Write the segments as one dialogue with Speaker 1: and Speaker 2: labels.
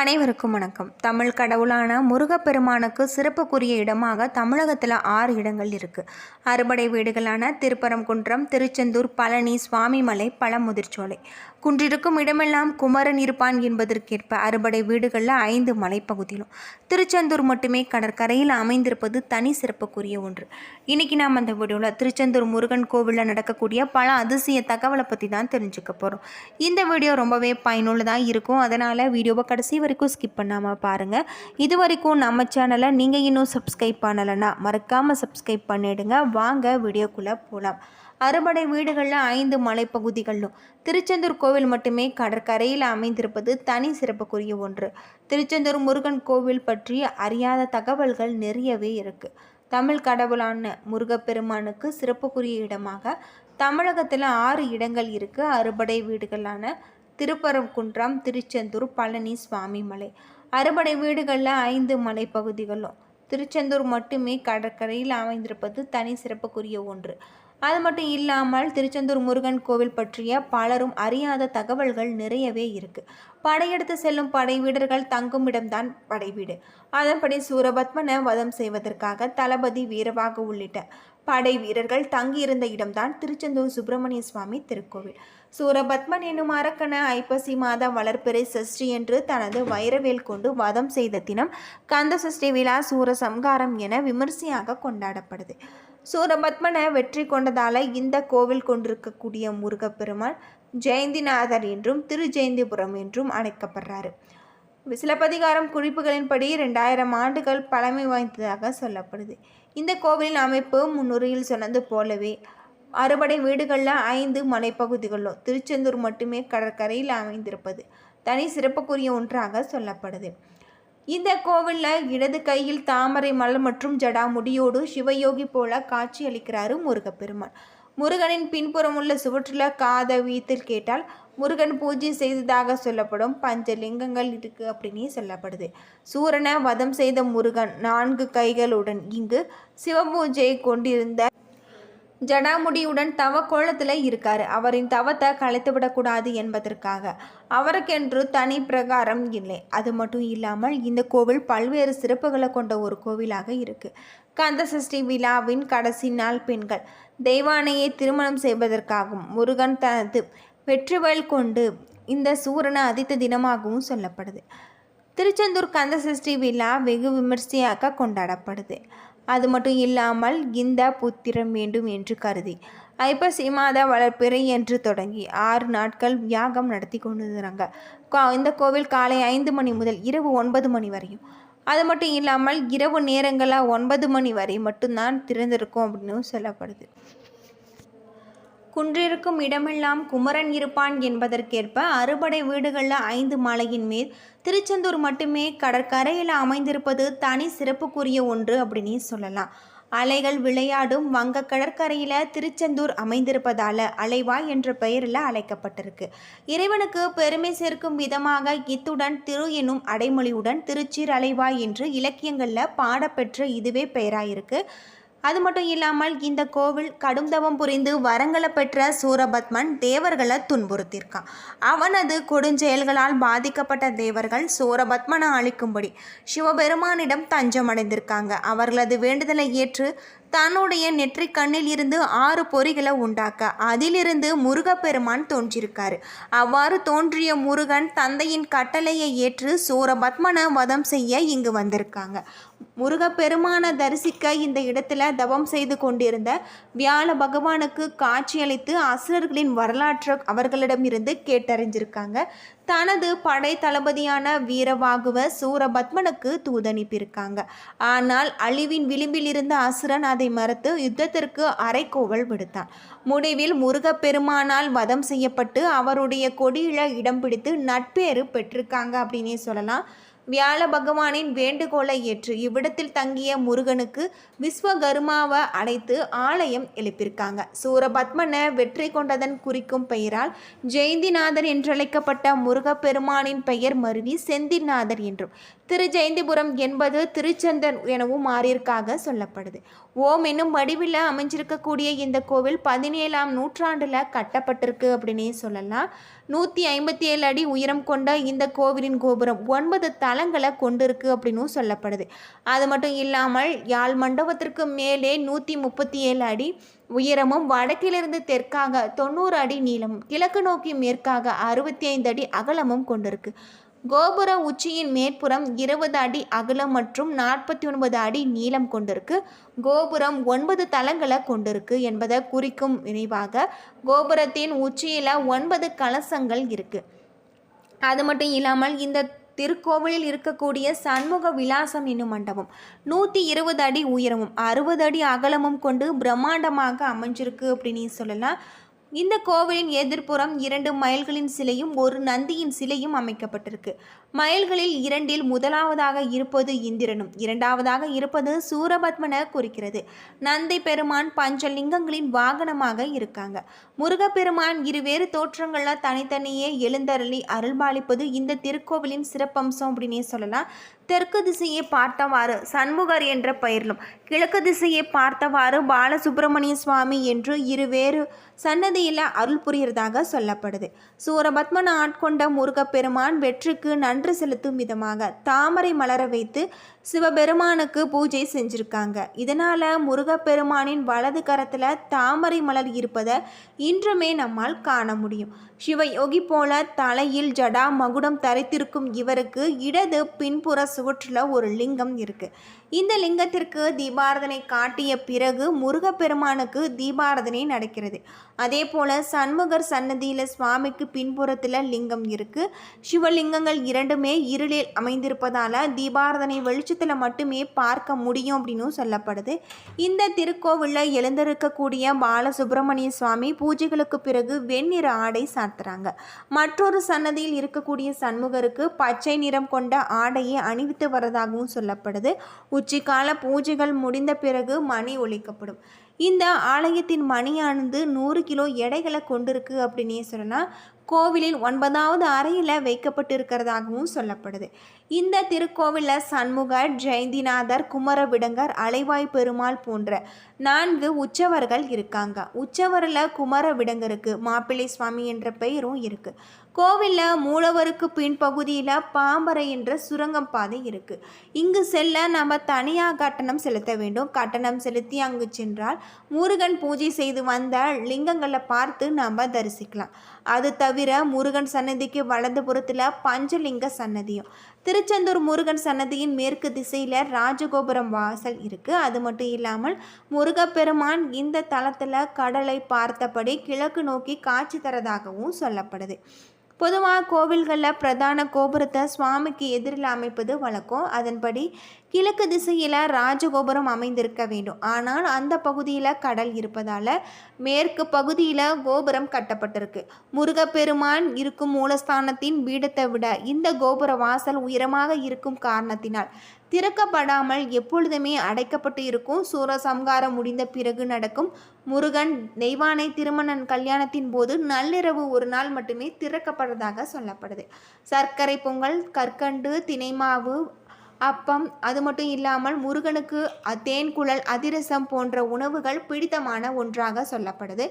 Speaker 1: அனைவருக்கும் வணக்கம் தமிழ் கடவுளான முருகப்பெருமானுக்கு சிறப்புக்குரிய இடமாக தமிழகத்தில் ஆறு இடங்கள் இருக்குது அறுபடை வீடுகளான திருப்பரங்குன்றம் திருச்செந்தூர் பழனி சுவாமிமலை பழமுதிர்ச்சோலை குன்றிருக்கும் இடமெல்லாம் குமரன் இருப்பான் என்பதற்கேற்ப அறுபடை வீடுகளில் ஐந்து மலைப்பகுதியிலும் திருச்செந்தூர் மட்டுமே கடற்கரையில் அமைந்திருப்பது தனி சிறப்புக்குரிய ஒன்று இன்றைக்கி நாம் அந்த வீடியோவில் திருச்செந்தூர் முருகன் கோவிலில் நடக்கக்கூடிய பல அதிசய தகவலை பற்றி தான் தெரிஞ்சுக்க போகிறோம் இந்த வீடியோ ரொம்பவே பயனுள்ளதாக இருக்கும் அதனால் வீடியோவை கடைசி வரைக்கும் ஸ்கிப் பண்ணாமல் பாருங்கள் இது வரைக்கும் நம்ம சேனலை நீங்கள் இன்னும் சப்ஸ்கிரைப் பண்ணலைன்னா மறக்காமல் சப்ஸ்கிரைப் பண்ணிவிடுங்க வாங்க வீடியோக்குள்ளே போகலாம் அறுபடை வீடுகளில் ஐந்து மலைப்பகுதிகளிலும் திருச்செந்தூர் கோவில் மட்டுமே கடற்கரையில் அமைந்திருப்பது தனி சிறப்புக்குரிய ஒன்று திருச்செந்தூர் முருகன் கோவில் பற்றி அறியாத தகவல்கள் நிறையவே இருக்குது தமிழ் கடவுளான முருகப்பெருமானுக்கு சிறப்புக்குரிய இடமாக தமிழகத்தில் ஆறு இடங்கள் இருக்குது அறுபடை வீடுகளான திருப்பரங்குன்றம் திருச்செந்தூர் பழனி சுவாமி மலை அறுபடை வீடுகளில் ஐந்து மலைப்பகுதிகளும் திருச்செந்தூர் மட்டுமே கடற்கரையில் அமைந்திருப்பது தனி சிறப்புக்குரிய ஒன்று அது மட்டும் இல்லாமல் திருச்செந்தூர் முருகன் கோவில் பற்றிய பலரும் அறியாத தகவல்கள் நிறையவே இருக்குது படையெடுத்து செல்லும் படை வீரர்கள் தங்கும் இடம்தான் படைவீடு அதன்படி சூரபத்மனை வதம் செய்வதற்காக தளபதி வீரவாக உள்ளிட்ட படை வீரர்கள் தங்கியிருந்த இடம்தான் திருச்செந்தூர் சுப்பிரமணிய சுவாமி திருக்கோவில் சூரபத்மன் என்னும் அரக்கன ஐப்பசி மாத வளர்ப்பிறை சஷ்டி என்று தனது வைரவேல் கொண்டு வதம் செய்த தினம் கந்த சஷ்டி விழா சூரசம்காரம் என விமர்சையாக கொண்டாடப்படுது சூரபத்மனை வெற்றி கொண்டதால் இந்த கோவில் கொண்டிருக்கக்கூடிய முருகப்பெருமான் ஜெயந்திநாதர் என்றும் திரு ஜெயந்திபுரம் என்றும் அழைக்கப்படுறாரு சிலப்பதிகாரம் குறிப்புகளின்படி ரெண்டாயிரம் ஆண்டுகள் பழமை வாய்ந்ததாக சொல்லப்படுது இந்த கோவிலின் அமைப்பு முன்னுரையில் சொன்னது போலவே அறுபடை வீடுகளில் ஐந்து மலைப்பகுதிகளிலும் திருச்செந்தூர் மட்டுமே கடற்கரையில் அமைந்திருப்பது தனி சிறப்புக்குரிய ஒன்றாக சொல்லப்படுது இந்த கோவிலில் இடது கையில் தாமரை மலர் மற்றும் ஜடாமுடியோடு சிவயோகி போல காட்சி அளிக்கிறாரு முருகப்பெருமான் முருகனின் பின்புறம் உள்ள சுவற்றில் காத வீத்தில் கேட்டால் முருகன் பூஜை செய்ததாக சொல்லப்படும் பஞ்ச லிங்கங்கள் இருக்கு அப்படின்னு சொல்லப்படுது சூரனை வதம் செய்த முருகன் நான்கு கைகளுடன் இங்கு சிவபூஜையை கொண்டிருந்த ஜடாமுடியுடன் தவ கோலத்தில் இருக்கார் அவரின் தவத்தை விடக்கூடாது என்பதற்காக அவருக்கென்று தனி பிரகாரம் இல்லை அது மட்டும் இல்லாமல் இந்த கோவில் பல்வேறு சிறப்புகளை கொண்ட ஒரு கோவிலாக இருக்கு கந்த சஷ்டி விழாவின் கடைசி நாள் பெண்கள் தெய்வானையை திருமணம் செய்வதற்காகவும் முருகன் தனது வெற்றிவேல் கொண்டு இந்த சூரனை அதித்த தினமாகவும் சொல்லப்படுது திருச்செந்தூர் கந்த சஷ்டி விழா வெகு விமர்சையாக கொண்டாடப்படுது அது மட்டும் இல்லாமல் கிந்தா புத்திரம் வேண்டும் என்று கருதி ஐப்பசி மாத வளர்ப்பிறை என்று தொடங்கி ஆறு நாட்கள் யாகம் நடத்தி கொண்டிருந்தாங்க இந்த கோவில் காலை ஐந்து மணி முதல் இரவு ஒன்பது மணி வரையும் அது மட்டும் இல்லாமல் இரவு நேரங்களாக ஒன்பது மணி வரை மட்டும்தான் திறந்திருக்கும் அப்படின்னு சொல்லப்படுது குன்றிருக்கும் இடமெல்லாம் குமரன் இருப்பான் என்பதற்கேற்ப அறுபடை வீடுகளில் ஐந்து மலையின் மேல் திருச்செந்தூர் மட்டுமே கடற்கரையில் அமைந்திருப்பது தனி சிறப்புக்குரிய ஒன்று அப்படின்னு சொல்லலாம் அலைகள் விளையாடும் வங்க கடற்கரையில் திருச்செந்தூர் அமைந்திருப்பதால் அலைவாய் என்ற பெயரில் அழைக்கப்பட்டிருக்கு இறைவனுக்கு பெருமை சேர்க்கும் விதமாக இத்துடன் திரு எனும் அடைமொழியுடன் திருச்சீர் அலைவாய் என்று இலக்கியங்களில் பாடப்பெற்ற இதுவே பெயராயிருக்கு அது மட்டும் இல்லாமல் இந்த கோவில் கடும் தவம் புரிந்து வரங்களை பெற்ற சூரபத்மன் தேவர்களை துன்புறுத்தியிருக்கான் அவனது கொடுஞ்செயல்களால் பாதிக்கப்பட்ட தேவர்கள் சூரபத்மனை அழிக்கும்படி சிவபெருமானிடம் தஞ்சம் அடைந்திருக்காங்க அவர்களது வேண்டுதலை ஏற்று தன்னுடைய நெற்றிக் கண்ணில் இருந்து ஆறு பொறிகளை உண்டாக்க அதிலிருந்து முருகப்பெருமான் தோன்றியிருக்கார் அவ்வாறு தோன்றிய முருகன் தந்தையின் கட்டளையை ஏற்று சூரபத்மனை வதம் செய்ய இங்கு வந்திருக்காங்க முருகப்பெருமானை தரிசிக்க இந்த இடத்துல தவம் செய்து கொண்டிருந்த வியாழ பகவானுக்கு காட்சியளித்து அசுரர்களின் வரலாற்றை அவர்களிடமிருந்து கேட்டறிஞ்சிருக்காங்க தனது படை தளபதியான வீரவாகுவ சூரபத்மனுக்கு தூதனிப்பிருக்காங்க ஆனால் அழிவின் விளிம்பில் இருந்த அசுரன் அதை மறுத்து யுத்தத்திற்கு அரைக்கோவல் விடுத்தான் முடிவில் முருகப்பெருமானால் வதம் செய்யப்பட்டு அவருடைய கொடியில இடம் பிடித்து நட்பேறு பெற்றிருக்காங்க அப்படின்னே சொல்லலாம் வியாழ பகவானின் வேண்டுகோளை ஏற்று இவ்விடத்தில் தங்கிய முருகனுக்கு விஸ்வகருமாவை அழைத்து ஆலயம் எழுப்பியிருக்காங்க சூரபத்மனை வெற்றி கொண்டதன் குறிக்கும் பெயரால் ஜெயந்திநாதர் என்றழைக்கப்பட்ட முருகப்பெருமானின் பெயர் மருவி செந்திநாதர் என்றும் திரு ஜெயந்திபுரம் என்பது திருச்செந்தன் எனவும் மாறியிருக்காக சொல்லப்படுது ஓம் என்னும் வடிவில் அமைஞ்சிருக்கக்கூடிய இந்த கோவில் பதினேழாம் நூற்றாண்டில் கட்டப்பட்டிருக்கு அப்படின்னே சொல்லலாம் நூற்றி ஐம்பத்தி ஏழு அடி உயரம் கொண்ட இந்த கோவிலின் கோபுரம் ஒன்பது தலை தலங்களை கொண்டிருக்கு அப்படின்னும் சொல்லப்படுது அது மட்டும் இல்லாமல் யாழ் மண்டபத்திற்கு மேலே நூற்றி முப்பத்தி ஏழு அடி உயரமும் வடக்கிலிருந்து தெற்காக தொண்ணூறு அடி நீளமும் கிழக்கு நோக்கி மேற்காக அறுபத்தி ஐந்து அடி அகலமும் கொண்டிருக்கு கோபுர உச்சியின் மேற்புறம் இருபது அடி அகலம் மற்றும் நாற்பத்தி ஒன்பது அடி நீளம் கொண்டிருக்கு கோபுரம் ஒன்பது தளங்களை கொண்டிருக்கு என்பதை குறிக்கும் நினைவாக கோபுரத்தின் உச்சியில் ஒன்பது கலசங்கள் இருக்கு அது மட்டும் இல்லாமல் இந்த திருக்கோவிலில் இருக்கக்கூடிய சண்முக விலாசம் என்னும் மண்டபம் நூற்றி இருபது அடி உயரமும் அறுபது அடி அகலமும் கொண்டு பிரம்மாண்டமாக அமைஞ்சிருக்கு அப்படின்னு சொல்லலாம் இந்த கோவிலின் எதிர்ப்புறம் இரண்டு மயில்களின் சிலையும் ஒரு நந்தியின் சிலையும் அமைக்கப்பட்டிருக்கு மயில்களில் இரண்டில் முதலாவதாக இருப்பது இந்திரனும் இரண்டாவதாக இருப்பது சூரபத்மன குறிக்கிறது நந்தி பெருமான் பஞ்சலிங்கங்களின் வாகனமாக இருக்காங்க முருகப்பெருமான் இருவேறு தோற்றங்கள்ல தனித்தனியே எழுந்தருளி அருள்பாலிப்பது இந்த திருக்கோவிலின் சிறப்பம்சம் அப்படின்னே சொல்லலாம் தெற்கு திசையை பார்த்தவாறு சண்முகர் என்ற பெயரிலும் கிழக்கு திசையை பார்த்தவாறு பாலசுப்பிரமணிய சுவாமி என்று இருவேறு சன்னதியில் அருள் புரியறதாக சொல்லப்படுது சூரபத்மன் ஆட்கொண்ட முருகப்பெருமான் வெற்றிக்கு நன்றி செலுத்தும் விதமாக தாமரை மலர வைத்து சிவபெருமானுக்கு பூஜை செஞ்சுருக்காங்க இதனால் முருகப்பெருமானின் வலது கரத்தில் தாமரை மலர் இருப்பதை இன்றுமே நம்மால் காண முடியும் சிவயோகி போல தலையில் ஜடா மகுடம் தரித்திருக்கும் இவருக்கு இடது பின்புற சுவற்றில் ஒரு லிங்கம் இருக்குது இந்த லிங்கத்திற்கு தீபாரதனை காட்டிய பிறகு முருகப்பெருமானுக்கு தீபாரதனை நடக்கிறது அதே போல் சண்முகர் சன்னதியில் சுவாமிக்கு பின்புறத்தில் லிங்கம் இருக்குது சிவலிங்கங்கள் இரண்டுமே இருளில் அமைந்திருப்பதால் தீபாரதனை வெளிச்சம் வெளிச்சத்தில் மட்டுமே பார்க்க முடியும் அப்படின்னு சொல்லப்படுது இந்த திருக்கோவிலில் எழுந்திருக்கக்கூடிய பாலசுப்ரமணிய சுவாமி பூஜைகளுக்கு பிறகு வெண்ணிற ஆடை சாத்துறாங்க மற்றொரு சன்னதியில் இருக்கக்கூடிய சண்முகருக்கு பச்சை நிறம் கொண்ட ஆடையை அணிவித்து வரதாகவும் சொல்லப்படுது உச்சிக்கால பூஜைகள் முடிந்த பிறகு மணி ஒழிக்கப்படும் இந்த ஆலயத்தின் மணியானது நூறு கிலோ எடைகளை கொண்டிருக்கு அப்படின்னே சொல்லலாம் கோவிலின் ஒன்பதாவது அறையில் வைக்கப்பட்டிருக்கிறதாகவும் சொல்லப்படுது இந்த திருக்கோவிலில் சண்முகர் ஜெயந்திநாதர் குமரவிடங்கர் அலைவாய் பெருமாள் போன்ற நான்கு உச்சவர்கள் இருக்காங்க உச்சவரில் குமரவிடங்கருக்கு மாப்பிள்ளை சுவாமி என்ற பெயரும் இருக்குது கோவிலில் மூலவருக்கு பின்பகுதியில் பாம்பரை என்ற சுரங்கம் பாதை இருக்குது இங்கு செல்ல நம்ம தனியாக கட்டணம் செலுத்த வேண்டும் கட்டணம் செலுத்தி அங்கு சென்றால் முருகன் பூஜை செய்து வந்த லிங்கங்களை பார்த்து நாம் தரிசிக்கலாம் அது தவிர முருகன் சன்னதிக்கு வலது புறத்தில் பஞ்சலிங்க சன்னதியும் திருச்செந்தூர் முருகன் சன்னதியின் மேற்கு திசையில் ராஜகோபுரம் வாசல் இருக்குது அது மட்டும் இல்லாமல் முருகப்பெருமான் இந்த தளத்தில் கடலை பார்த்தபடி கிழக்கு நோக்கி காட்சி தரதாகவும் சொல்லப்படுது பொதுவாக கோவில்களில் பிரதான கோபுரத்தை சுவாமிக்கு எதிரில் அமைப்பது வழக்கம் அதன்படி கிழக்கு திசையில் ராஜகோபுரம் அமைந்திருக்க வேண்டும் ஆனால் அந்த பகுதியில் கடல் இருப்பதால் மேற்கு பகுதியில் கோபுரம் கட்டப்பட்டிருக்கு முருகப்பெருமான் இருக்கும் மூலஸ்தானத்தின் பீடத்தை விட இந்த கோபுர வாசல் உயரமாக இருக்கும் காரணத்தினால் திறக்கப்படாமல் எப்பொழுதுமே அடைக்கப்பட்டு இருக்கும் சூரசம்காரம் முடிந்த பிறகு நடக்கும் முருகன் தெய்வானை திருமணன் கல்யாணத்தின் போது நள்ளிரவு ஒரு நாள் மட்டுமே திறக்கப்படுறதாக சொல்லப்படுது சர்க்கரை பொங்கல் கற்கண்டு தினைமாவு அப்பம் அது மட்டும் இல்லாமல் முருகனுக்கு தேன் குழல் அதிரசம் போன்ற உணவுகள் பிடித்தமான ஒன்றாக சொல்லப்படுது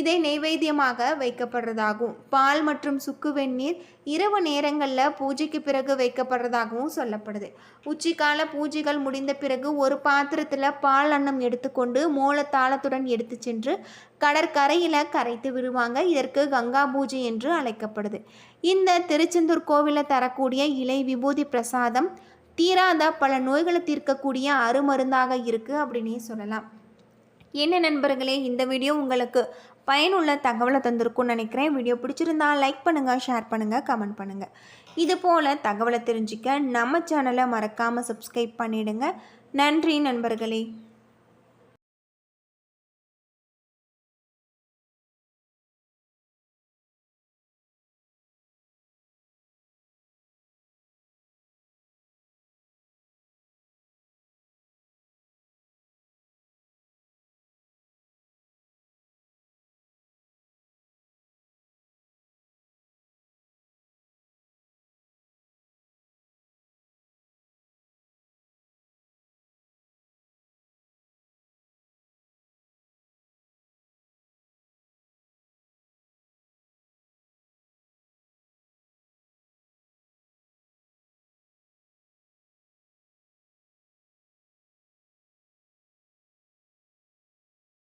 Speaker 1: இதை நைவேத்தியமாக வைக்கப்படுறதாகவும் பால் மற்றும் சுக்கு வெந்நீர் இரவு நேரங்களில் பூஜைக்கு பிறகு வைக்கப்படுறதாகவும் சொல்லப்படுது உச்சிக்கால பூஜைகள் முடிந்த பிறகு ஒரு பாத்திரத்தில் பால் அன்னம் எடுத்துக்கொண்டு மூலத்தாளத்துடன் எடுத்து சென்று கடற்கரையில் கரைத்து விடுவாங்க இதற்கு கங்கா பூஜை என்று அழைக்கப்படுது இந்த திருச்செந்தூர் கோவிலில் தரக்கூடிய இலை விபூதி பிரசாதம் தீராத பல நோய்களை தீர்க்கக்கூடிய அருமருந்தாக இருக்குது அப்படின்னே சொல்லலாம்
Speaker 2: என்ன நண்பர்களே இந்த வீடியோ உங்களுக்கு பயனுள்ள தகவலை தந்திருக்கும்னு நினைக்கிறேன் வீடியோ பிடிச்சிருந்தா லைக் பண்ணுங்கள் ஷேர் பண்ணுங்கள் கமெண்ட் பண்ணுங்கள் இது போல் தகவலை தெரிஞ்சுக்க நம்ம சேனலை மறக்காமல் சப்ஸ்கிரைப் பண்ணிவிடுங்க நன்றி நண்பர்களே